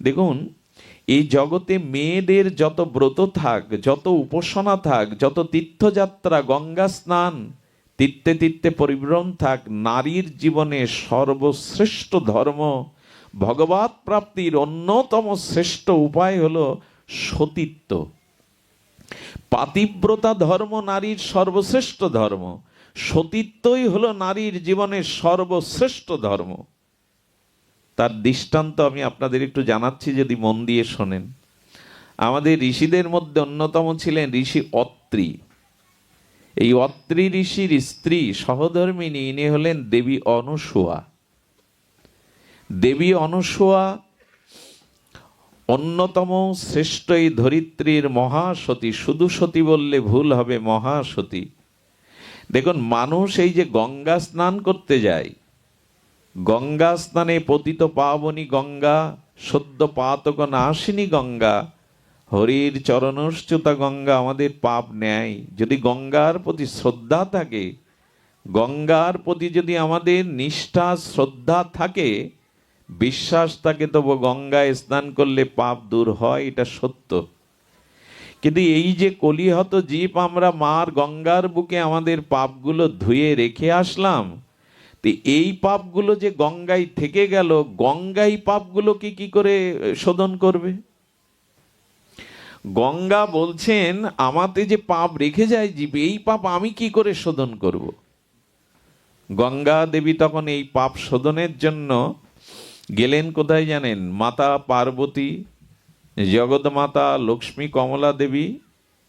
দেখুন, এই জগতে মেয়েদের যত ব্রত থাক, যত উপাসনা থাক, যত তীর্থযাত্রা, গঙ্গা স্নান তীর্থে তীর্থে পরিভ্রমণ থাক, নারীর জীবনে সর্বশ্রেষ্ঠ ধর্ম, ভগবত প্রাপ্তির অন্যতম শ্রেষ্ঠ উপায় হলো সতীত্ব। পাতিব্রতা ধর্ম নারীর সর্বশ্রেষ্ঠ ধর্ম, সতীত্বই হলো নারীর জীবনের সর্বশ্রেষ্ঠ ধর্ম। তার দৃষ্টান্ত আমি আপনাদের একটু জানাচ্ছি যদি মন দিয়ে শোনেন। আমাদের ঋষিদের মধ্যে অন্যতম ছিলেন ঋষি অত্রি। এই অত্রি ঋষির স্ত্রী সহধর্মিনী ইনি হলেন দেবী অনুসুয়া। দেবী অনুসুয়া অন্যতম শ্রেষ্ঠ এই ধরিত্রীর মহাসতী। শুধু সতী বললে ভুল হবে, মহাসতী। দেখুন, মানুষ এই যে গঙ্গা স্নান করতে যায় গঙ্গা স্নানে পতিত পাবনী গঙ্গা, সদ্য পাতক নাশিনী গঙ্গা। হরির চরণশ্চুতা গঙ্গা আমাদের পাপ নেয় যদি গঙ্গার প্রতি শ্রদ্ধা থাকে, গঙ্গার প্রতি যদি আমাদের নিষ্ঠা, শ্রদ্ধা থাকে, বিশ্বাস থাকে, তবু গঙ্গায় স্নান করলে পাপ দূর হয়, এটা সত্য। কিন্তু এই যে কলিহত জীব আমরা মার গঙ্গার বুকে আমাদের পাপগুলো ধুয়ে রেখে আসলাম তো এই পাপগুলো যে গঙ্গায় থেকে গেল গঙ্গাই পাপগুলোকে কি করে শোধন করবে? গঙ্গা বলছেন, আমাতে যে পাপ রেখে যায় জীব, এই পাপ আমি কি করে শোধন করব? গঙ্গা দেবী তখন এই পাপ শোধনের জন্য গেলেন কোথায় জানেন? মাতা পার্বতী, জগৎমাতা লক্ষ্মী কমলা দেবী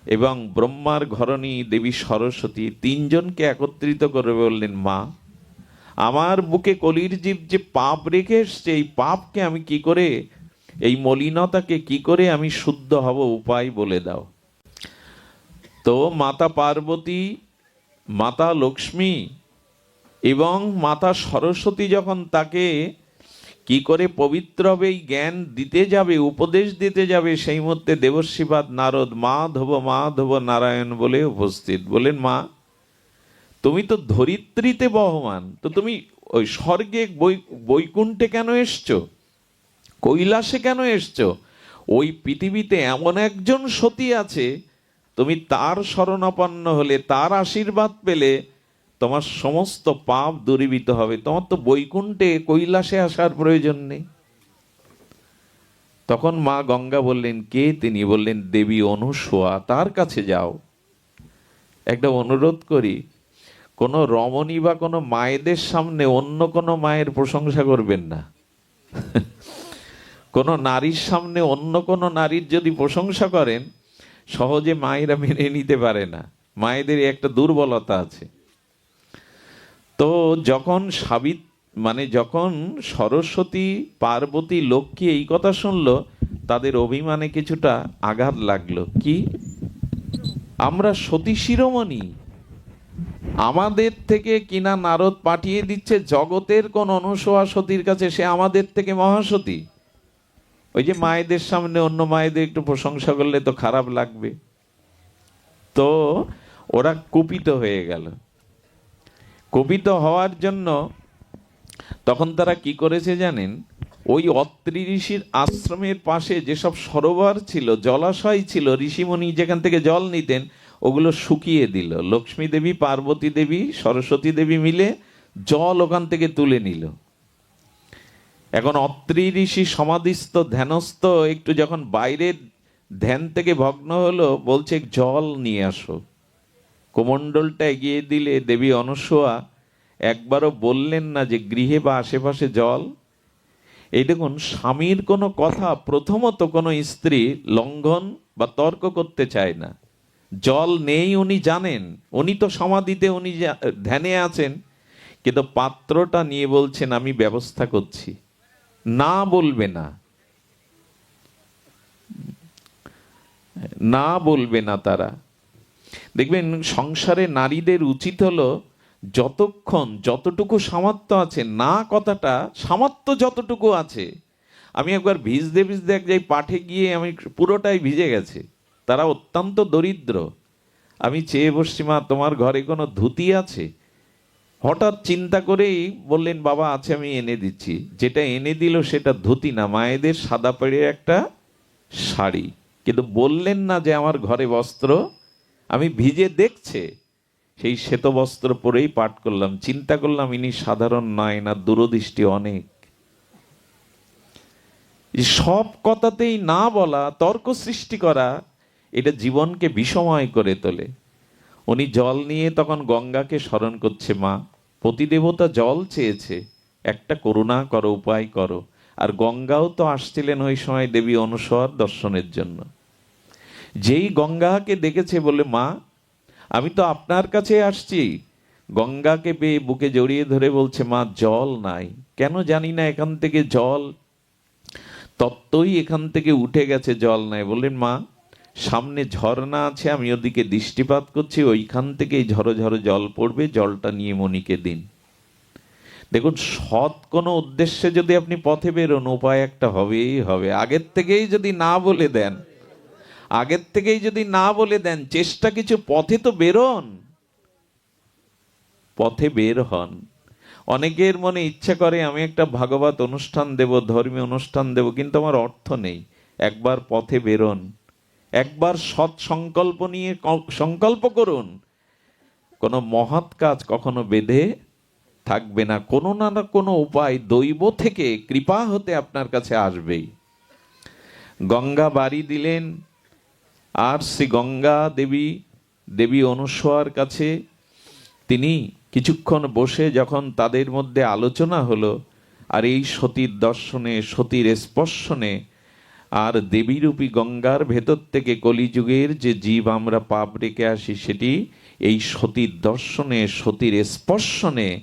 এবং ব্রহ্মার ঘরণী দেবী সরস্বতী, তিনজনকে একত্রিত করে বললেন মা। আমার বুকে কলির জীব যে পাপ রেখে এসছে, এই পাপকে আমি কি করে, এই মলিনতাকে কি করে আমি শুদ্ধ হব উপায় বলে দাও। তো মাতা পার্বতী, মাতা লক্ষ্মী এবং মাতা সরস্বতী যখন তাকে কি করে পবিত্র হবে এই জ্ঞান দিতে যাবে, উপদেশ দিতে যাবে, সেই মধ্যে দেবশ্রীবাদ নারদ মা ধব মা ধব নারায়ণ বলে উপস্থিত। বলেন মা তুমি তো ধরিত্রীতে বহমান, তো তুমি ওই স্বর্গে বৈকুণ্ঠে কেন এসছো? কৈলাসে কেন এসছো? ওই পৃথিবীতে এমন একজন সতী আছে, তুমি তার শরণাপন্ন হলে, তার আশীর্বাদ পেলে তোমার সমস্ত পাপ দূরীভূত হবে। তোমার তো বৈকুণ্ঠে কৈলাসে আসার প্রয়োজন নেই। তখন মা গঙ্গা বললেন, কে তিনি? বললেন, দেবী অনুসোয়া, তার কাছে যাও। একটা অনুরোধ করি কোনো রমণী বা কোনো মায়েদের সামনে অন্য কোনো মায়ের প্রশংসা করবেন না। কোনো নারীর সামনে অন্য কোনো নারীর যদি প্রশংসা করেন, সহজে মায়েরা মেনে নিতে পারে না। মায়েদের একটা দুর্বলতা আছে। তো যখন সাবিত মানে যখন সরস্বতী পার্বতী লক্ষ্মী এই কথা শুনলো, তাদের অভিমানে কিছুটা আঘাত লাগল। কি? আমরা সতী শিরোমণি। আমাদের থেকে কিনা নারদ পাঠিয়ে দিচ্ছে জগতের কোন অনুসোয়া সতীর কাছে, সে আমাদের থেকে মহাসতী। ওই যে মায়েদের সামনে অন্য মায়েদের একটু প্রশংসা করলে তো খারাপ লাগবে। তো ওরা কুপিত হয়ে গেল। কুপিত হওয়ার জন্য তখন তারা কি করেছে জানেন? ওই অত্রি ঋষির আশ্রমের পাশে যেসব সরোবর ছিল, জলাশয় ছিল ঋষিমণি যেখান থেকে জল নিতেন ওগুলো শুকিয়ে দিল। লক্ষ্মী দেবী, পার্বতী দেবী, সরস্বতী দেবী মিলে জল ওখান থেকে তুলে নিল। এখন অত্রি ঋষি সমাধিস্থ, ধ্যানস্থ, একটু যখন বাইরের ধ্যান থেকে ভগ্ন হলো, বলছে, জল নিয়ে আসো। কোমণ্ডলটা এগিয়ে দিলে দেবী অনসোয়া একবারও বললেন না যে, গৃহে বা আশেপাশে জল? এই দেখুন, স্বামীর কোনো কথা, প্রথমত কোনো স্ত্রী লঙ্ঘন বা তর্ক করতে চায় না। জল নেই উনি জানেন, উনি তো সমাধিতে উনি ধ্যানে আছেন, কিন্তু পাত্রটা নিয়ে বলছেন, আমি ব্যবস্থা করছি। না বলবে না। না বলবে না তারা। দেখবেন, সংসারে নারীদের উচিত হলো যতক্ষণ যতটুকু সামর্থ্য আছে, না কথাটা, সামর্থ্য যতটুকু আছে, আমি একবার ভিজতে ভিজতে এক জায়গায় পাঠে গিয়ে আমি পুরোটাই ভিজে গেছে। তারা অত্যন্ত দরিদ্র। আমি চেয়ে বসছি, মা, তোমার ঘরে কোনো ধুতি আছে? হঠাৎ চিন্তা করেই বললেন, বাবা, আছে, আমি এনে দিচ্ছি। যেটা এনে দিল সেটা ধুতি না, মায়েদের সাদা পেড়ে একটা শাড়ি। কিন্তু বললেন না যে আমার ঘরে বস্ত্র, আমি ভিজে দেখছে। সেই শ্বেত বস্ত্র পরেই পাঠ করলাম। চিন্তা করলাম, ইনি সাধারণ নয় না, দূরদৃষ্টি অনেক। সব কথাতেই না বলা, তর্ক সৃষ্টি করা এটা জীবনকে বিষময় করে তোলে। উনি জল নিয়ে তখন গঙ্গাকে স্মরণ করছে মা। পতিদেবতা জল চেয়েছে, একটা করুণা করো, উপায় করো। আর গঙ্গাও তো আসছিলেন ওই সময় দেবী অনুসর দর্শনের জন্য। যেই গঙ্গাকে দেখেছে বলে, মা, আমি তো আপনার কাছে আসছি। গঙ্গাকে পেয়ে বুকে জড়িয়ে ধরে বলছে, মা, জল নাই। কেন জানি না এখান থেকে জল, তত্ত্বই এখান থেকে উঠে গেছে জল নাই। বললেন, মা সামনে ঝর্ণা আছে, আমি ওদিকে দৃষ্টিপাত করছি, ওইখান থেকেই ঝরো ঝরো জল পড়বে, জলটা নিয়ে মণিকে দিন। দেখুন, সৎ কোনো উদ্দেশ্যে যদি আপনি পথে বেরোন, উপায় একটা হবেই হবে। আগের থেকেই যদি না বলে দেন, আগের থেকেই যদি না বলে দেন, চেষ্টা কিছু পথে তো বেরোন। পথে বের হন। অনেকের মনে ইচ্ছা করে, আমি একটা ভাগবত অনুষ্ঠান দেব, ধর্মীয় অনুষ্ঠান দেব, কিন্তু আমার অর্থ নেই। একবার পথে বেরোন। একবার সৎ সংকল্প নিয়ে সংকল্প করুন। কোনো মহৎ কাজ কখনো বেঁধে থাকবে না। কোনো না না কোনো উপায় দৈব থেকে কৃপা হতে আপনার কাছে আসবেই। গঙ্গা বাড়ি দিলেন। আর শ্রী গঙ্গা দেবী দেবী অনুসয়ার কাছে তিনি কিছুক্ষণ বসে যখন তাদের মধ্যে আলোচনা হলো, আর এই সতীর দর্শনে, সতীর স্পর্শনে আর দেবীরূপী গঙ্গার ভেতর থেকে কলিযুগের যে জীব আমরা পাপ রেখে আসি সেটি এই সতীর দর্শনে, সতীর স্পর্শনে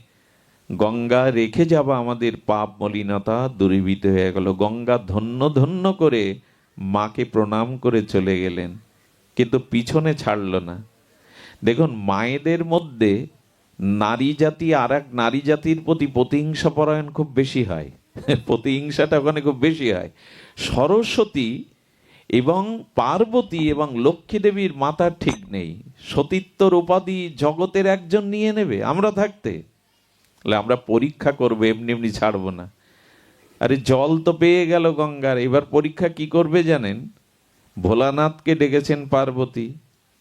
গঙ্গা রেখে যাওয়া আমাদের পাপ মলিনতা দূরীভূত হয়ে গেল। গঙ্গা ধন্য ধন্য করে মাকে প্রণাম করে চলে গেলেন, কিন্তু পিছনে ছাড়ল না। দেখুন, মায়েদের মধ্যে নারী জাতি আর এক নারী জাতির প্রতি প্রতিহিংসা পরায়ণ খুব বেশি হয়। প্রতিহিংসাটা ওখানে খুব বেশি হয়। সরস্বতী এবং পার্বতী এবং লক্ষ্মী দেবীর মাতার ঠিক নেই। সতীত্বর উপাধি জগতের একজন নিয়ে নেবে, আমরা থাকতে। আমরা পরীক্ষা করব, এমনি এমনি ছাড়বো না। আরে জল তো পেয়ে গেল গঙ্গার, এবার পরীক্ষা কি করবে জানেন? ভোলানাথকে ডেকেছেন পার্বতী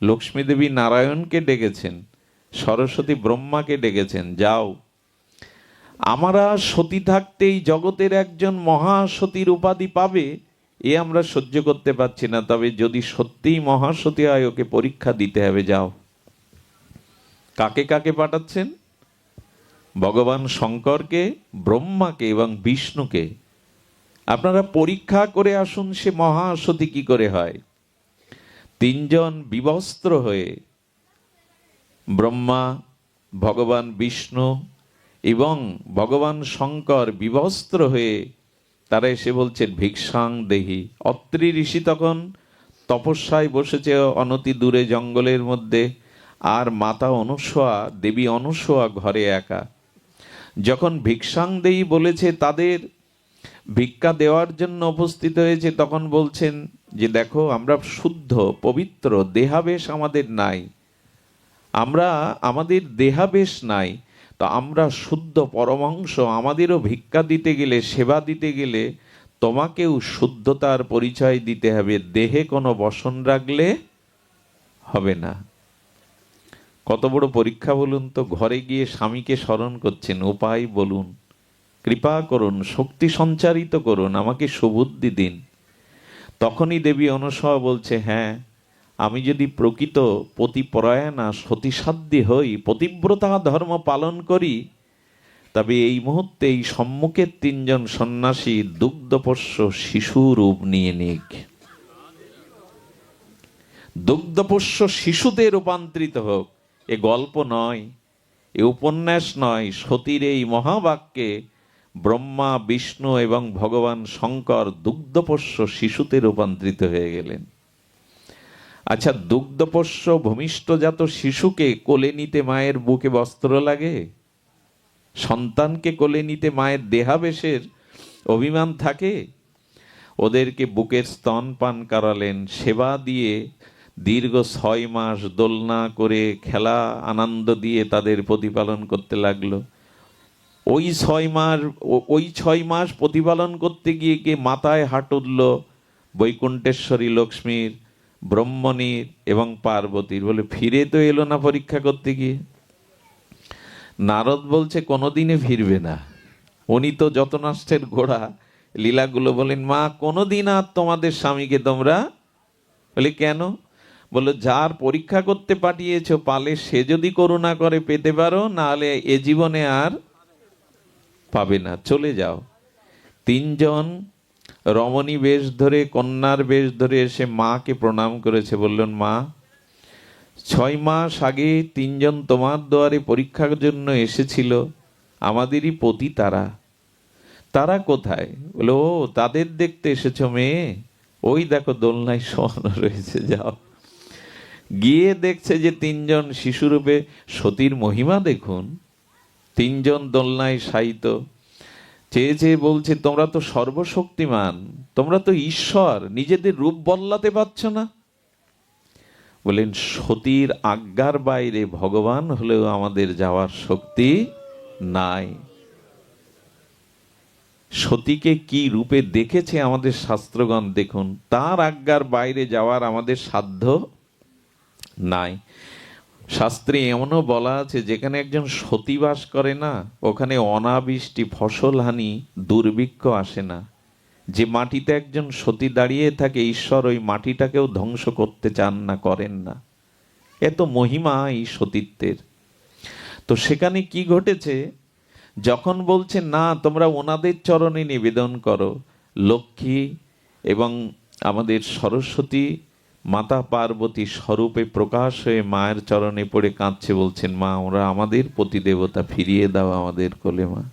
লক্ষ্মী দেবী নারায়ণকে ডেকেছেন, সরস্বতী ব্রহ্মাকে ডেকেছেন, যাও। আমরা সতী থাকতেই জগতের একজন মহাসতীর উপাধি পাবে, এ আমরা সহ্য করতে পারছি না। তবে যদি সত্যিই মহাসতী হয়, ওকে পরীক্ষা দিতে হবে, যাও। কাকে কাকে পাঠাচ্ছেন? ভগবান শঙ্করকে, ব্রহ্মাকে এবং বিষ্ণুকে। আপনারা পরীক্ষা করে আসুন, সে মহাসতী কি করে হয়। তিনজন বিবস্ত্র হয়ে, ব্রহ্মা, ভগবান বিষ্ণু এবং ভগবান শঙ্কর বিবস্ত্র হয়ে তারা এসে বলছেন, ভিক্ষাং দেহি। অত্রি ঋষি তখন তপস্যায় বসেছে অনতি দূরে জঙ্গলের মধ্যে, আর মাতা অনুসোয়া, দেবী অনুসোয়া ঘরে একা। যখন ভিক্ষাং দেই বলেছে তাদের, ভিক্ষা দেওয়ার জন্য উপস্থিত হয়েছে, তখন বলছেন যে, দেখো, আমরা শুদ্ধ, পবিত্র, দেহাবেশ আমাদের নাই। আমরা, আমাদের দেহাবেশ নাই। তো আমরা শুদ্ধ পরমাংশ আমাদেরও ভিক্ষা দিতে গেলে, সেবা দিতে গেলে তোমাকেও শুদ্ধতার পরিচয় দিতে হবে। দেহে কোনো বসন রাখলে হবে না। কত বড় পরীক্ষা বলুন তো, ঘরে গিয়ে স্বামীকে স্মরণ করছেন, উপায় বলুন, কৃপা করুন, শক্তি সঞ্চারিত করুন, আমাকে সুবুদ্ধি দিন। তখনই দেবী অনুসয়া বলছে হ্যাঁ আমি যদি প্রকৃত পতিপরায়ণা সতীসাধ্যী হই, পতিব্রতা ধর্ম পালন করি, তবে এই মুহূর্তে এই সম্মুখের তিনজন সন্ন্যাসী দুগ্ধপোষ্য শিশু রূপ নিয়ে নিক। দুগ্ধপোষ্য শিশুতে রূপান্তরিত হোক, এ গল্প নয়, এ উপন্যাস নয়, সতীর এই মহাবাক্যে ব্রহ্মা, বিষ্ণু এবং ভগবান শঙ্কর দুগ্ধপোষ্য শিশুতে রূপান্তরিত হয়ে গেলেন। আচ্ছা দুগ্ধপোষ্য ভূমিষ্ঠজাত শিশুকে কোলে নিতে মায়ের বুকে বস্ত্র লাগে? সন্তানকে কোলে নিতে মায়ের দেহাবেশের অভিমান থাকে? ওদেরকে বুকের স্তন পান করালেন, সেবা দিয়ে দীর্ঘ ছয় মাস দোলনা করে খেলা, আনন্দ দিয়ে তাদের প্রতিপালন করতে লাগল। ওই ছয় মাস, ওই ছয় মাস প্রতিপালন করতে গিয়ে গিয়ে মাথায় হাট উঠল বৈকুণ্ঠেশ্বরী লক্ষ্মীর ব্রহ্মণীর এবং পার্বতীর বলে, ফিরে তো এলো না পরীক্ষা করতে গিয়ে। নারদ বলছে কোনোদিনে ফিরবে না। উনি তো যত নষ্টের ঘোড়া লীলাগুলো বলেন, মা, কোনোদিন আর তোমাদের স্বামীকে তোমরা বলে, কেন? বলল যার পরীক্ষা করতে পাঠিয়েছ, পালে সে যদি করুণা করে পেতে পারো, নাহলে এ জীবনে আর পাবে না। চলে যাও। তিনজন রমণী বেশ ধরে, কন্যার বেশ ধরে এসে মাকে প্রণাম করেছে, বললেন, মা, ছয় মাস আগে তিনজন তোমার দুয়ারে পরীক্ষার জন্য এসেছিল, আমাদেরই পতি তারা। তারা কোথায়? বলে, ও, তাদের দেখতে এসেছ মেয়ে। ওই দেখো, দোলনায় শোয়ানো রয়েছে, যাও। গিয়ে দেখছে যে তিনজন শিশুরূপে সতীর মহিমা দেখুন। তিনজন দোলনায় শায়িত। চেয়ে চেয়ে বলছে, তোমরা তো সর্বশক্তিমান, তোমরা তো ঈশ্বর, নিজেদের রূপ বদলাতে পারছ না? বলেন, সতীর আজ্ঞার বাইরে ভগবান হলেও আমাদের যাওয়ার শক্তি নাই। সতীকে কি রূপে দেখেছে আমাদের শাস্ত্রগণ? দেখুন, তার আজ্ঞার বাইরে যাওয়ার আমাদের সাধ্য নাই। শাস্ত্রে এমনও বলা আছে, যেখানে একজন সতী বাস করে না, ওখানে অনাবৃষ্টি ফসল হানি দুর্ভিক্ষ আসে না। যে মাটিতে একজন সতী দাঁড়িয়ে থাকে, ঈশ্বর ওই মাটিটাকেও ধ্বংস করতে চান না, করেন না। এত মহিমা এই সতীত্বের। তো সেখানে কি ঘটেছে? যখন বলছে, না, তোমরা ওনাদের চরণে নিবেদন করো, লক্ষ্মী এবং আমাদের সরস্বতী মাতা পার্বতী স্বরূপে প্রকাশ হয়ে মায়ের চরণে পড়ে কাঁদছে বলছেন, মা, ওরা আমাদের প্রতিদেবতা ফিরিয়ে দাও আমাদের কোলে, মা।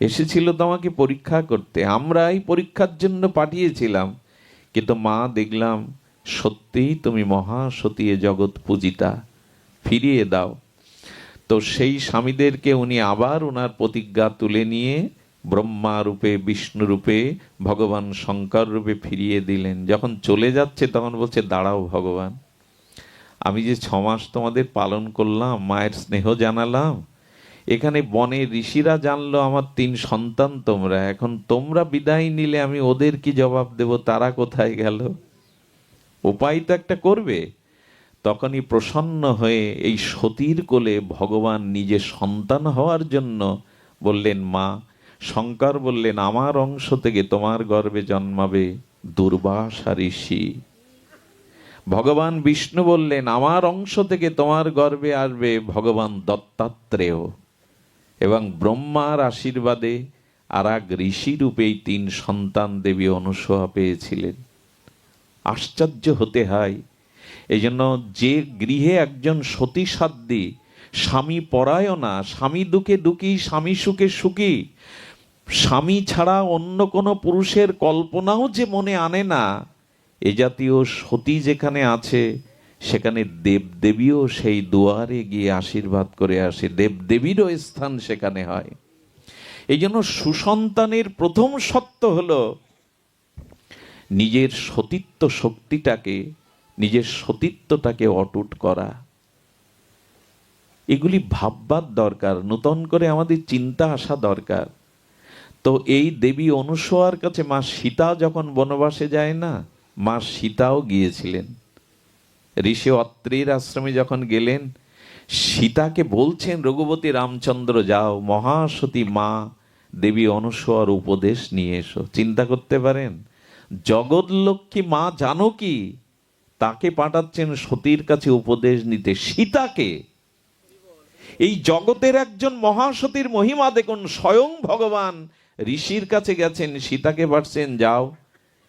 এসেছিল তোমাকে পরীক্ষা করতে। আমরাই পরীক্ষার জন্য পাঠিয়েছিলাম। কিন্তু মা, দেখলাম সত্যিই তুমি মহাসতী জগৎ পূজিতা। ফিরিয়ে দাও। তো সেই স্বামীদেরকে উনি আবার ওনার প্রতিজ্ঞা তুলে নিয়ে ব্রহ্মা রূপে বিষ্ণু রূপে ভগবান শঙ্কর রূপে ফিরিয়ে দিলেন। যখন চলে যাচ্ছে, তখন বলছে, দাঁড়াও ভগবান, আমি যে ছমাস তোমাদের পালন করলাম, মায়ের স্নেহ জানালাম, এখানে বনে ঋষিরা জানলো আমার তিন সন্তান তোমরা, এখন তোমরা বিদায় নিলে আমি ওদের কি জবাব দেব, তারা কোথায় গেল? উপায় তো একটা করবে। তখনই প্রসন্ন হয়ে এই সতীর কোলে ভগবান নিজে সন্তান হওয়ার জন্য বললেন, মা শঙ্কর বললেন, আমার অংশ থেকে তোমার গর্বে জন্মাবে দুর্বাসা ঋষি। ভগবান বিষ্ণু বললেন, আমার অংশ থেকে তোমার গর্বে আসবে ভগবান দত্তাত্রেয় এবং ব্রহ্মার আশীর্বাদে আর এক ঋষি রূপেই তিন সন্তান দেবী অনুসহা পেয়েছিলেন। আশ্চর্য হতে হয় এই জন্য যে গৃহে একজন সতী সাধ্যী স্বামী পরায়ণা, স্বামী দুঃখে দুঃখী, স্বামী সুখে সুখী স্বামী ছাড়া অন্য কোনো পুরুষের কল্পনাও যে মনে আনে না, এ জাতীয় সতী যেখানে আছে, সেখানে দেবদেবীও সেই দুয়ারে গিয়ে আশীর্বাদ করে আসে, দেবদেবীরও স্থান সেখানে হয়। এই জন্য সুসন্তানের প্রথম সত্য হল, নিজের সতীত্ব শক্তিটাকে, নিজের সতীত্বটাকে অটুট করা। এগুলি ভাববার দরকার, নূতন করে আমাদের চিন্তা আসা দরকার। তো এই দেবী অনুসোয়ার কাছে মা সীতা যখন বনবাসে যায় না, মা সীতাও গিয়েছিলেন। ঋষি অত্রির আশ্রমে যখন গেলেন, সীতাকে বলছেন, রঘুপতি রামচন্দ্র, যাও, মহাসতী মা, দেবী অনুসোয়ার উপদেশ নিয়ে এসো। চিন্তা করতে পারেন, জগৎলক্ষ্মী মা জানো কি? তাকে পাঠাচ্ছেন সতীর কাছে উপদেশ নিতে সীতাকে। এই জগতের একজন মহাসতীর মহিমা দেখুন, স্বয়ং ভগবান ঋষির কাছে গেছেন, সীতাকে পাঠছেন যাও,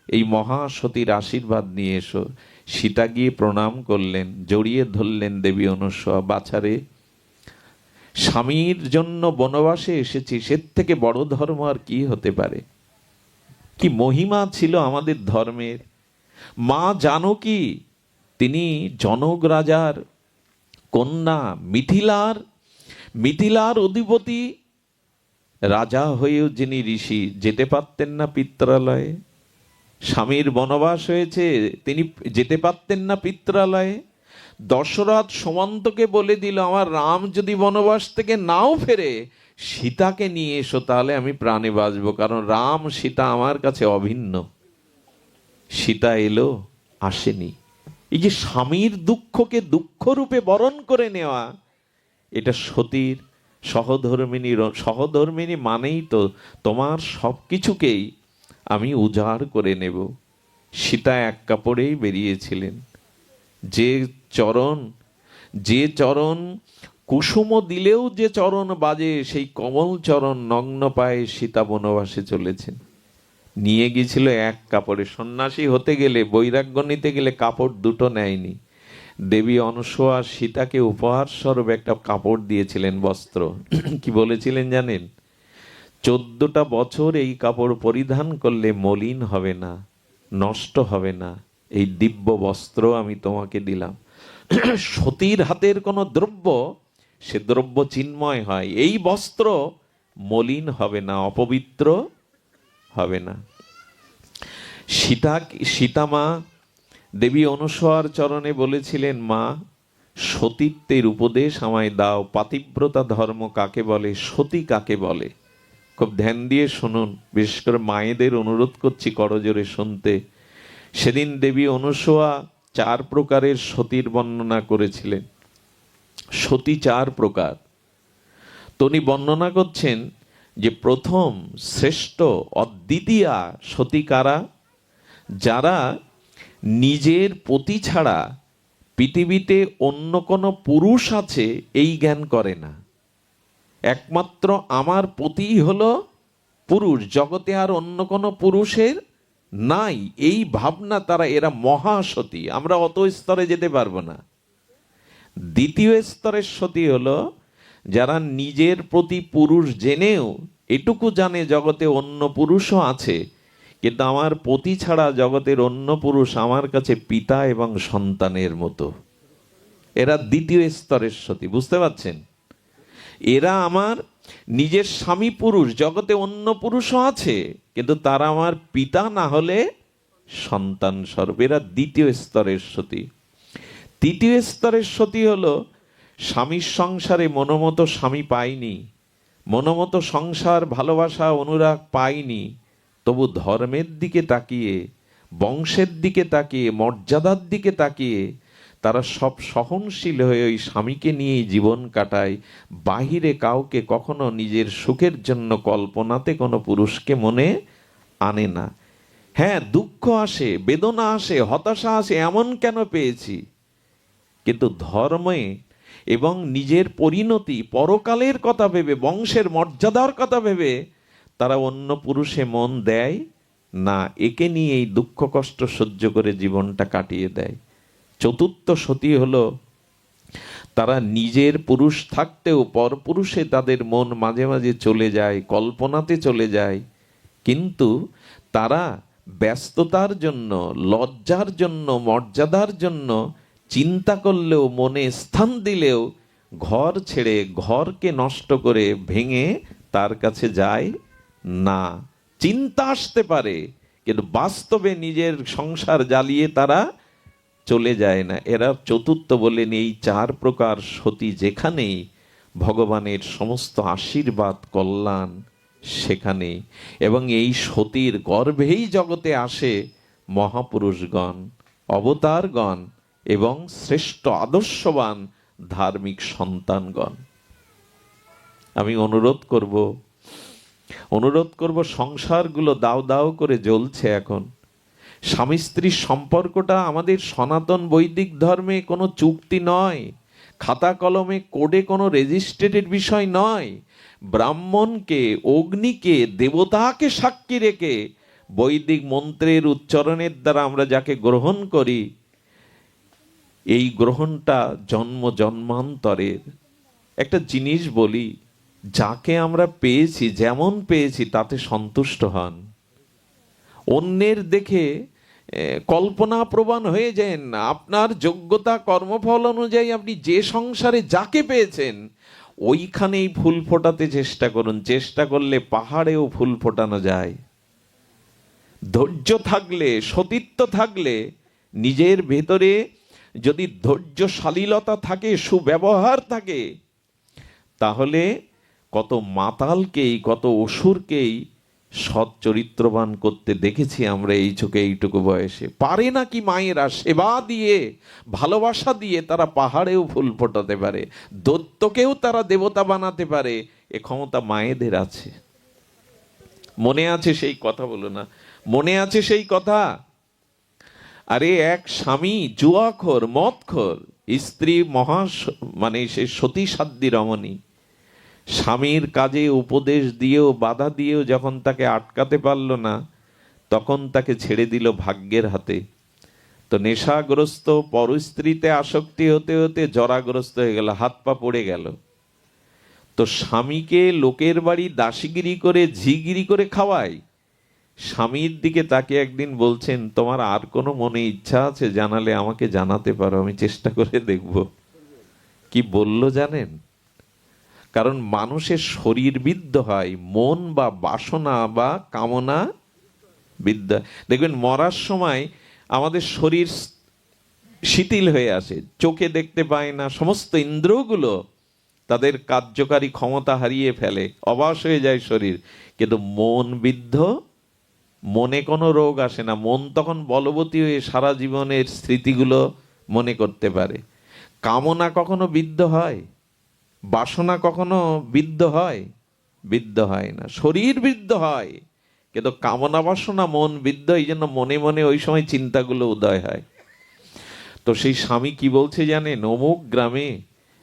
এই মহাসতীর আশীর্বাদ নিয়ে এসো। সীতা গিয়ে প্রণাম করলেন, জড়িয়ে ধরলেন দেবী অনুসয়া বাছারে। স্বামীর জন্য বনবাসে এসেছি, সে থেকে বড় ধর্ম আর কি হতে পারে? কি মহিমা ছিল আমাদের ধর্মের? মা জানকী, তিনি জনক রাজার কন্যা, মিথিলার মিথিলার অধিপতি রাজা হয়েও যিনি ঋষি, যেতে পারতেন না পিত্রালয়ে। স্বামীর বনবাস হয়েছে, তিনি যেতে পারতেন না পিত্রালয়ে। দশরথ সমান্তকে বলে দিল, আমার রাম যদি বনবাস থেকে নাও ফেরে, সীতাকে নিয়ে এসো, তাহলে আমি প্রাণে বাঁচবো, কারণ রাম, সীতা আমার কাছে অভিন্ন। সীতা এলো, আসেনি। এই যে স্বামীর দুঃখকে দুঃখ রূপে বরণ করে নেওয়া, এটা সতীর সহধর্মিনী সহধর্মিনী মানেই তো তোমার সব কিছুকেই আমি উজাড় করে নেব। সীতা এক কাপড়েই বেরিয়েছিলেন। যে চরণ যে চরণ কুসুম দিলেও যে চরণ বাজে, সেই কমল চরণ নগ্ন পায়ে সীতা বনবাসে চলেছেন। নিয়ে গিয়েছিল এক কাপড়ে। সন্ন্যাসী হতে গেলে, বৈরাগ্য নিতে গেলে কাপড় দুটো নেয়নি। দেবী অনসোয়া সীতাকে উপহার স্বরূপ একটা কাপড় দিয়েছিলেন, বস্ত্র। কি বলেছিলেন জানেন? চোদ্দটা বছর এই কাপড় পরিধান করলে মলিন হবে না, নষ্ট হবে না। এই দিব্য বস্ত্র আমি তোমাকে দিলাম। সতীর হাতের কোনো দ্রব্য, সে দ্রব্য চিন্ময় হয়। এই বস্ত্র মলিন হবে না, অপবিত্র হবে না। সীতা, সীতামা দেবী অনুসর চরণে বলেছিলেন, মা, সতীত্বের উপদেশ আমায় দাও। পাতিব্রতা ধর্ম কাকে বলে? সতী কাকে বলে? খুব ধ্যান দিয়ে শুনুন। বিশেষ করে মায়েদের অনুরোধ করছি করজোরে শুনতে। সেদিন দেবী অনুসোয়া চার প্রকারের সতীর বর্ণনা করেছিলেন। সতী চার প্রকার। তনি বর্ণনা করছেন যে প্রথম, শ্রেষ্ঠ, অদ্বিতীয়া সতী কারা? যারা নিজের পতি ছাড়া পৃথিবীতে অন্য কোনো পুরুষ আছে, এই জ্ঞান করে না। একমাত্র আমার পতি হলো পুরুষ, জগতে আর অন্য কোনো পুরুষের নাই। এই ভাবনা তারা, এরা মহাসতী, আমরা অত স্তরে যেতে পারব না। দ্বিতীয় স্তরের সতী হলো যারা নিজের প্রতি পুরুষ জেনেও, এটুকু জানে জগতে অন্য পুরুষও আছে কিন্তু আমার পতি ছাড়া জগতের অন্য পুরুষ আমার কাছে পিতা এবং সন্তানের মতো। এরা দ্বিতীয় স্তরের সতী, বুঝতে পারছেন? এরা আমার নিজের স্বামী পুরুষ, জগতে অন্য পুরুষও আছে, কিন্তু তারা আমার পিতা না হলে সন্তান এরা দ্বিতীয় স্তরের সতী। তৃতীয় স্তরের সতী হলো স্বামীর সংসারে মনোমতো স্বামী পাইনি, মনোমতো সংসার, ভালোবাসা, অনুরাগ পাইনি তবু ধর্মের দিকে তাকিয়ে, বংশের দিকে তাকিয়ে, মর্যাদার দিকে তাকিয়ে তারা সব সহনশীল হয়ে ওই স্বামীকে নিয়েই জীবন কাটায়। বাহিরে কাউকে কখনো নিজের সুখের জন্য কল্পনাতে কোনো পুরুষকে মনে আনে না। হ্যাঁ দুঃখ আসে, বেদনা আসে, হতাশা আসে, এমন কেন পেয়েছি? কিন্তু ধর্মে এবং নিজের পরিণতি, পরকালের কথা ভেবে, বংশের মর্যাদার কথা ভেবে তারা অন্য পুরুষে মন দেয় না, একে নিয়ে এই দুঃখ কষ্ট সহ্য করে জীবনটা কাটিয়ে দেয়। চতুর্থ সতী হলো, তারা নিজের পুরুষ থাকতেও পরপুরুষে তাদের মন মাঝে মাঝে চলে যায়, কল্পনাতে চলে যায়। কিন্তু তারা ব্যস্ততার জন্য, লজ্জার জন্য, মর্যাদার জন্য চিন্তা করলেও, মনে স্থান দিলেও ঘর ছেড়ে ঘরকে নষ্ট করে ভেঙে তার কাছে যায়। না। চিন্তা আসতে পারে, কিন্তু বাস্তবে নিজের সংসার জ্বালিয়ে তারা চলে যায় না। এরা চতুর্থ বলেন এই চার প্রকার সতী যেখানেই ভগবানের সমস্ত আশীর্বাদ, কল্যাণ সেখানে এবং এই সতীর গর্ভেই জগতে আসে মহাপুরুষগণ, অবতারগণ এবং শ্রেষ্ঠ আদর্শবান ধার্মিক সন্তানগণ। আমি অনুরোধ করব অনুরোধ করব, সংসারগুলো দাও দাও করে জ্বলছে এখন। স্বামী স্ত্রীর সম্পর্কটা আমাদের সনাতন বৈদিক ধর্মে কোনো চুক্তি নয়, খাতা কলমে, কোডে কোনো রেজিস্ট্রেটেড বিষয় নয়। ব্রাহ্মণকে, অগ্নিকে, দেবতাকে সাক্ষী রেখে বৈদিক মন্ত্রের উচ্চারণের দ্বারা আমরা যাকে গ্রহণ করি, এই গ্রহণটা জন্ম জন্মান্তরের। একটা জিনিস বলি যাকে আমরা পেয়েছি, যেমন পেয়েছি, তাতে সন্তুষ্ট হন। অন্যের দেখে কল্পনা প্রবান হয়ে যান। আপনার যোগ্যতা, কর্মফল অনুযায়ী আপনি যে সংসারে যাকে পেয়েছেন, ওইখানেই ফুল ফোটাতে চেষ্টা করুন। চেষ্টা করলে পাহাড়েও ফুল ফোটানো যায়। ধৈর্য থাকলে, সতীত্ব থাকলে, নিজের ভেতরে যদি ধৈর্যশালীলতা থাকে, সুব্যবহার থাকে, তাহলে কত মাতালকেই, কত অসুরকেই সৎ চরিত্রবান করতে দেখেছি আমরা এই চোখে এইটুকু বয়সে। পারে নাকি মায়েরা সেবা দিয়ে, ভালোবাসা দিয়ে তারা পাহাড়েও ফুল ফোটাতে পারে দত্তকেও তারা দেবতা বানাতে পারে, এ ক্ষমতা মায়েদের আছে। মনে আছে সেই কথা বলো না। মনে আছে সেই কথা? আরে এক স্বামী জুয়াখোর, মদখোর, স্ত্রী মহা মানে সে সতী সাধ্যী রমণী স্বামীর কাজে উপদেশ দিয়েও, বাধা দিয়েও যখন তাকে আটকাতে পারল না, তখন তাকে ছেড়ে দিল ভাগ্যের হাতে। তো নেশাগ্রস্ত পরস্ত্রীতে আসক্তি হতে হতে জরাগ্রস্ত হয়ে গেল, হাত পা পড়ে গেল। তো স্বামীকে লোকের বাড়ি দাসিগিরি করে, ঝিগিরি করে খাওয়ায়। স্বামীর দিকে তাকে একদিন বলছেন, তোমার আর কোনো মনে ইচ্ছা আছে? জানালে আমাকে জানাতে পারো, আমি চেষ্টা করে দেখব। কি বলল জানেন? কারণ মানুষের শরীর বিদ্ধ হয়, মন বা বাসনা বা কামনা বিদ্যা দেখবেন মরার সময় আমাদের শরীর শিথিল হয়ে আসে, চোখে দেখতে পায় না, সমস্ত ইন্দ্রগুলো তাদের কার্যকারী ক্ষমতা হারিয়ে ফেলে, অবাস হয়ে যায় শরীর। কিন্তু মন বিদ্ধ, মনে কোনো রোগ আসে না, মন তখন বলবতী হয়ে সারা জীবনের স্মৃতিগুলো মনে করতে পারে। কামনা কখনো বিদ্ধ হয়? বাসনা কখনো বিদ্ধ হয়? বিদ্ধ হয় না। শরীর বিদ্ধ হয়, কিন্তু কামনা বাসনা মন বিদ্ধ, এই জন্য মনে মনে ওই সময় চিন্তাগুলো উদয় হয়। তো সেই স্বামী কি বলছে জানেন? অমুক গ্রামে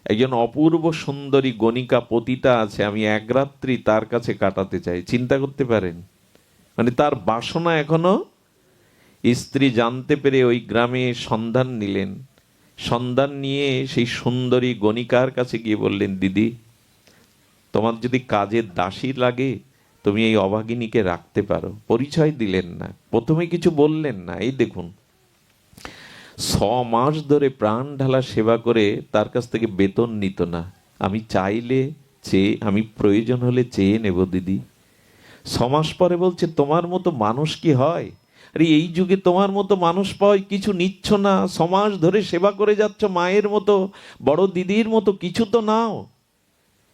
একজন অপূর্ব সুন্দরী গণিকা পতিতা আছে, আমি এক রাত্রি তার কাছে কাটাতে চাই। চিন্তা করতে পারেন? মানে তার বাসনা এখনও স্ত্রী জানতে পেরে ওই গ্রামে সন্ধান নিলেন। সন্ধান নিয়ে সেই সুন্দরী গণিকার কাছে গিয়ে বললেন, দিদি, তোমার যদি কাজের দাসী লাগে, তুমি এই অভাগিনীকে রাখতে পারো। পরিচয় দিলেন না, প্রথমে কিছু বললেন না। এই দেখুন, ছ মাস ধরে প্রাণ ঢালা সেবা করে তার কাছ থেকে বেতন নিত না। আমি চাইলে চেয়ে, আমি প্রয়োজন হলে চেয়ে নেব, দিদি। ছমাস পরে বলছে, তোমার মতো মানুষ কি হয়? আরে, এই যুগে তোমার মতো মানুষ পাওয়াই কিছু নিচ্ছ না। সমাজ ধরে সেবা করে যাচ্ছ, মায়ের মতো, বড় দিদির মতো, কিছু তো নাও।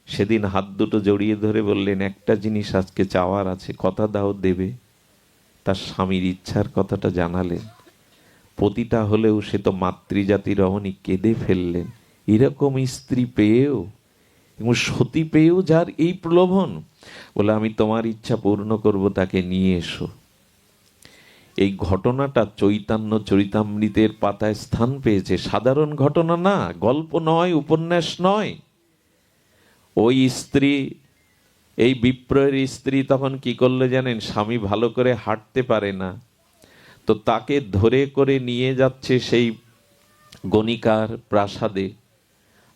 সেদিন হাত দুটো জড়িয়ে ধরে বললেন, একটা জিনিস আজকে চাওয়ার আছে, কথা দাও, দেবে। তার স্বামীর ইচ্ছার কথাটা জানালেন। পতিতা হলেও সে তো মাতৃজাতি রমণী কেঁদে ফেললেন। এরকম স্ত্রী পেয়েও, এবং সতী পেয়েও যার এই প্রলোভন। বলে, আমি তোমার ইচ্ছা পূর্ণ করব, তাকে নিয়ে এসো। এই ঘটনাটা চৈতন্য চরিতামৃতের পাতায় স্থান পেয়েছে। সাধারণ ঘটনা না, গল্প নয়, উপন্যাস নয়। ওই স্ত্রী, এই বিপ্রয়ের স্ত্রী তখন কি করল জানেন? স্বামী ভালো করে হাঁটতে পারে না। তো তাকে ধরে করে নিয়ে যাচ্ছে সেই গণিকার প্রাসাদে।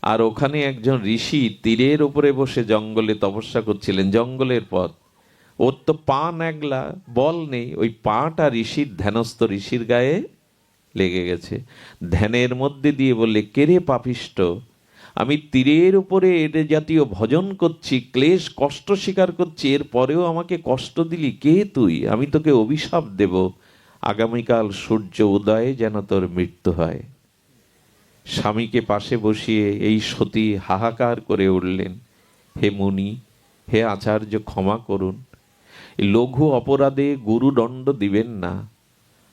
আর ওখানে একজন ঋষি তীরের উপরে বসে জঙ্গলে তপস্যা করছিলেন, জঙ্গলের পথ। ওর তো পা ন্যাগলা বল নেই। ওই পাটা ঋষির ধ্যানস্থ ঋষির গায়ে লেগে গেছে। ধ্যানের মধ্যে দিয়ে বললে কেরে পাপিষ্ট? আমি তীরের উপরে এর জাতীয় ভজন করছি, ক্লেশ, কষ্ট স্বীকার করছি, এর পরেও আমাকে কষ্ট দিলি কে তুই? আমি তোকে অভিশাপ দেব। আগামীকাল সূর্য উদয়ে যেন তোর মৃত্যু হয়। স্বামীকে পাশে বসিয়ে এই সতী হাহাকার করে উঠলেন, হে মুনি, হে আচার্য, ক্ষমা করুন। লঘু অপরাধে গুরুদণ্ড দিবেন না।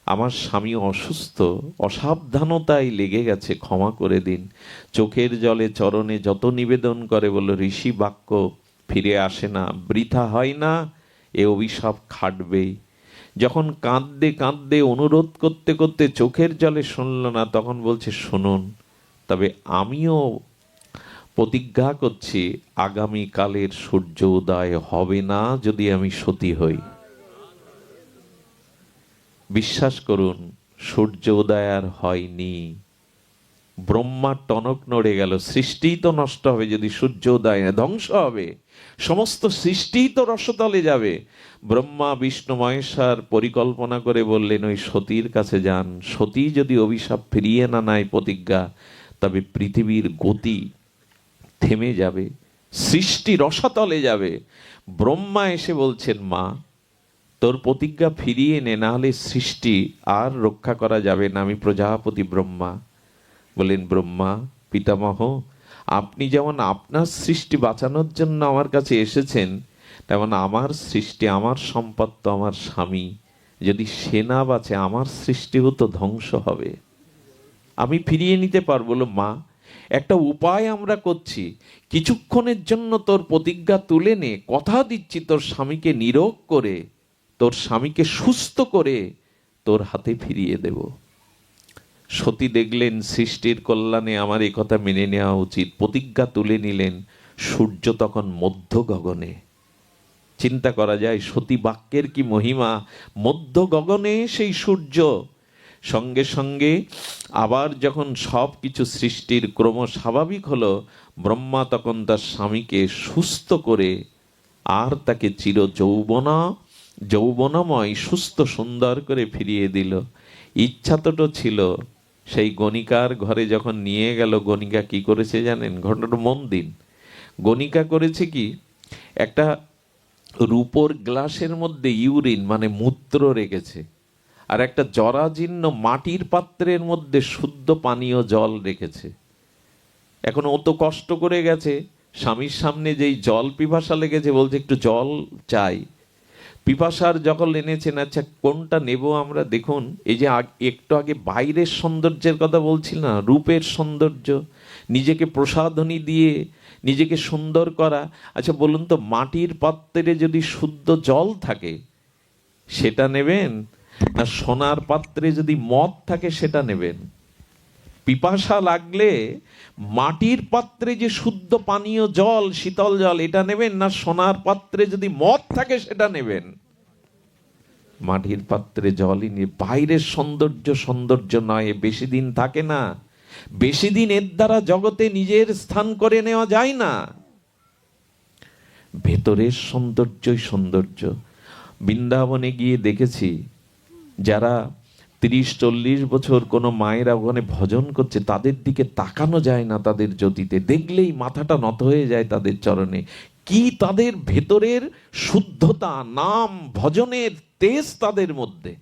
আমার স্বামী অসুস্থ, অসাবধানতায় লেগে গেছে, ক্ষমা করে দিন। চোখের জলে, চরণে যত নিবেদন করে, বলল, ঋষি বাক্য ফিরে আসে না, বৃথা হয় না, এ অভিশাপ খাটবেই। যখন কাঁদতে কাঁদতে অনুরোধ করতে করতে চোখের জলে শুনল না, তখন বলছে, শুনুন, তবে আমিও প্রতিজ্ঞা করছি আগামী কালের সূর্য উদয় হবে না যদি আমি সতী হই। বিশ্বাস করুন, সূর্য উদয় আর হয়নি। ব্রহ্মার টনক নড়ে গেল সৃষ্টিই তো নষ্ট হবে যদি সূর্য উদয় ধ্বংস হবে। সমস্ত সৃষ্টিই তো রসতলে যাবে। ব্রহ্মা, বিষ্ণু, মহেশ্বর পরিকল্পনা করে বললেন, ওই সতীর কাছে যান। সতী যদি অভিশাপ ফিরিয়ে না নেয় প্রতিজ্ঞা, তবে পৃথিবীর গতি থেমে যাবে, সৃষ্টি রসাতলে যাবে। ব্রহ্মা এসে বলছেন, মা, তোর প্রতিজ্ঞা ফিরিয়ে নে নাহলে সৃষ্টি আর রক্ষা করা যাবে না। আমি প্রজাপতি ব্রহ্মা। বলেন ব্রহ্মা, পিতামহ, আপনি যেমন আপনার সৃষ্টি বাঁচানোর জন্য আমার কাছে এসেছেন, তেমন আমার সৃষ্টি, আমার সম্পদ তো আমার স্বামী। যদি সে না বাঁচে, আমার সৃষ্টিও তো ধ্বংস হবে। আমি ফিরিয়ে নিতে পারব মা একটা উপায় আমরা করছি। কিছুক্ষণের জন্য তোর প্রতিজ্ঞা তুলে নে, কথা দিচ্ছি তোর স্বামীকে নিরোগ করে, তোর স্বামীকে সুস্থ করে তোর হাতে ফিরিয়ে দেব। সতী দেখলেন, সৃষ্টির কল্যাণে আমার এই কথা মেনে নেওয়া উচিত। প্রতিজ্ঞা তুলে নিলেন, সূর্য তখন মধ্য গগনে চিন্তা করা যায়, সতী বাক্যের কি মহিমা? মধ্য গগনে সেই সূর্য। সঙ্গে সঙ্গে আবার যখন সব কিছু সৃষ্টির ক্রম স্বাভাবিক হলো, ব্রহ্মা তখন তার স্বামীকে সুস্থ করে আর তাকে চির যৌবনা, যৌবনময়, সুস্থ সুন্দর করে ফিরিয়ে দিল। ইচ্ছা তো ছিল। সেই গণিকার ঘরে যখন নিয়ে গেল, গণিকা কি করেছে জানেন? ঘটনাটা মন দিন। গণিকা করেছে কি? একটা রূপোর গ্লাসের মধ্যে ইউরিন মানে মূত্র রেখেছে। আর একটা জরাজীর্ণ মাটির পাত্রের মধ্যে শুদ্ধ পানীয় জল রেখেছে। এখন ও তো কষ্ট করে গেছে। স্বামীর সামনে যেই জল পিপাসা লেগেছে বলছে, একটু জল চাই। পিপাসার যখন এনেছেন আচ্ছা কোনটা নেব আমরা? দেখুন, এই যে একটু আগে বাইরের সৌন্দর্যের কথা বলছি না? রূপের সৌন্দর্য, নিজেকে প্রসাধনী দিয়ে, নিজেকে সুন্দর করা। আচ্ছা বলুন তো, মাটির পাত্রে যদি শুদ্ধ জল থাকে, সেটা নেবেন? না, সোনার পাত্রে যদি মদ থাকে, সেটা নেবেন। পিপাসা লাগলে মাটির পাত্রে যে শুদ্ধ পানীয় জল, শীতল জল, এটা নেবেন, না, সোনার পাত্রে যদি মদ থাকে, সেটা নেবেন। মাটির পাত্রে জলই নিয়ে, বাইরের সৌন্দর্য সৌন্দর্য নয়, বেশি দিন থাকে না। বেশি দিন এর দ্বারা জগতে নিজের স্থান করে নেওয়া যায় না। ভেতরের সৌন্দর্যই সৌন্দর্য। বৃন্দাবনে গিয়ে দেখেছি যারা তিরিশ, চল্লিশ বছর কোনো মায়েরা ওখানে ভজন করছে, তাদের দিকে তাকানো যায় না তাদের জ্যোতিতে। দেখলেই মাথাটা নত হয়ে যায় তাদের চরণে। কি তাদের ভেতরের শুদ্ধতা, নাম, ভজনের তেজ তাদের মধ্যে?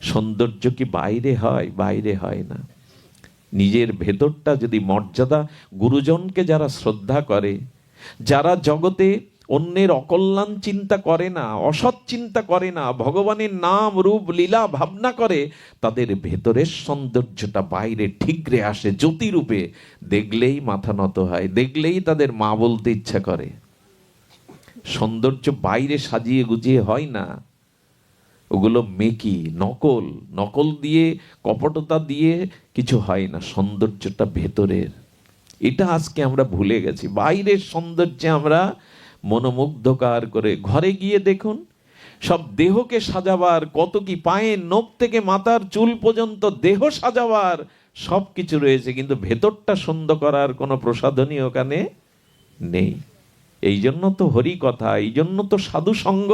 সৌন্দর্য কি বাইরে হয়? বাইরে হয় না। নিজের ভেতরটা যদি মর্যাদা, গুরুজনকে যারা শ্রদ্ধা করে, যারা জগতে অন্যের অকল্যাণ চিন্তা করে না, অসৎ চিন্তা করে না, ভগবানের নাম, রূপ, লীলা, ভাবনা করে, তাদের ভেতরের সৌন্দর্যটা বাইরে ঠিকরে আসে জ্যোতিরূপে। দেখলেই মাথা নত হয়, দেখলেই তাদের মা বলতে ইচ্ছা করে। সৌন্দর্য বাইরে সাজিয়ে গুজিয়ে হয় না। ওগুলো মেকি, নকল নকল দিয়ে, কপটতা দিয়ে কিছু হয় না, সৌন্দর্যটা ভেতরের। এটা আজকে আমরা ভুলে গেছি। বাইরের সৌন্দর্যে আমরা মনোমুগ্ধকার করে ঘরে গিয়ে দেখুন সব দেহকে সাজাবার কত কি পায়ে নখ থেকে মাথার চুল পর্যন্ত দেহ সাজাবার সব কিছু রয়েছে কিন্তু ভেতরটা সুন্দর করার কোনো প্রসাধনী ওখানে নেই। এই জন্য তো হরি কথা এই জন্য তো সাধু সঙ্গ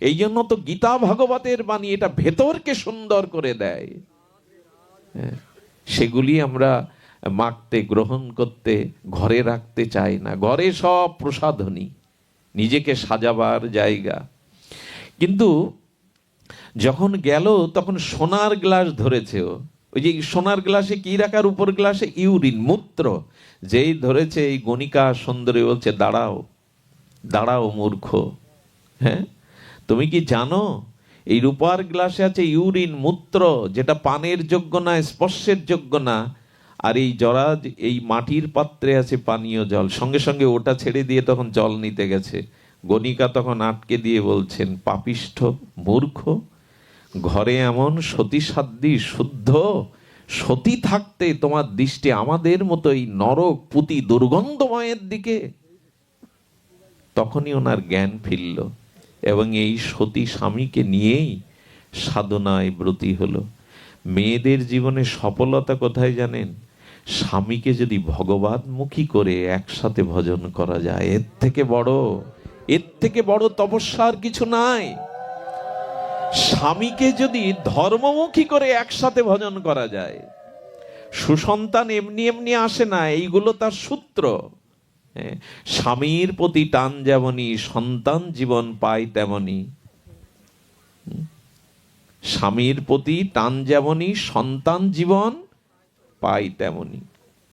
এই জন্য তো গীতা ভাগবতের বাণী এটা ভেতরকে সুন্দর করে দেয়। হ্যাঁ, সেগুলি আমরা মাখতে গ্রহণ করতে ঘরে রাখতে চাই না ঘরে সব প্রসাধনী। নিজেকে সাজাবার জায়গা। কিন্তু যখন গেল, তখন সোনার গ্লাস ধরেছে ও ওই যে সোনার গ্লাসে কি রাখার উপর গ্লাসে? ইউরিন, মূত্র। যেই ধরেছে এই গণিকা সুন্দরী বলছে, দাঁড়াও দাঁড়াও মূর্খ। হ্যাঁ? তুমি কি জানো? এই রূপার গ্লাসে আছে ইউরিন, মূত্র, যেটা পানের যোগ্য না, স্পর্শের যোগ্য না। আর এই জরা, এই মাটির পাত্রে আছে পানীয় জল। সঙ্গে সঙ্গে ওটা ছেড়ে দিয়ে তখন জল নিতে গেছে। গণিকা তখন আটকে দিয়ে বলছেন, পাপিষ্ঠ, মূর্খ, ঘরে এমন সতী সাধ্যি শুদ্ধ, সতী থাকতে তোমার দৃষ্টি আমাদের মতো এই নরক, পুতি দুর্গন্ধময়ের দিকে? তখনই ওনার জ্ঞান ফিরল এবং এই সতী স্বামীকে নিয়েই সাধনায় ব্রতী হলো। মেয়েদের জীবনে সফলতা কোথায় জানেন? স্বামীকে যদি ভগবানমুখী করে একসাথে ভজন করা যায় এর থেকে বড় এর থেকে বড় তপস্যার কিছু নাই। স্বামীকে যদি ধর্মমুখী করে একসাথে ভজন করা যায় সুসন্তান এমনি এমনি আসে না এইগুলো তার সূত্র। হ্যাঁ, স্বামীর প্রতি টান যেমনই সন্তান জীবন পায় তেমনি স্বামীর প্রতি টান যেমনই সন্তান জীবন পাই তেমনি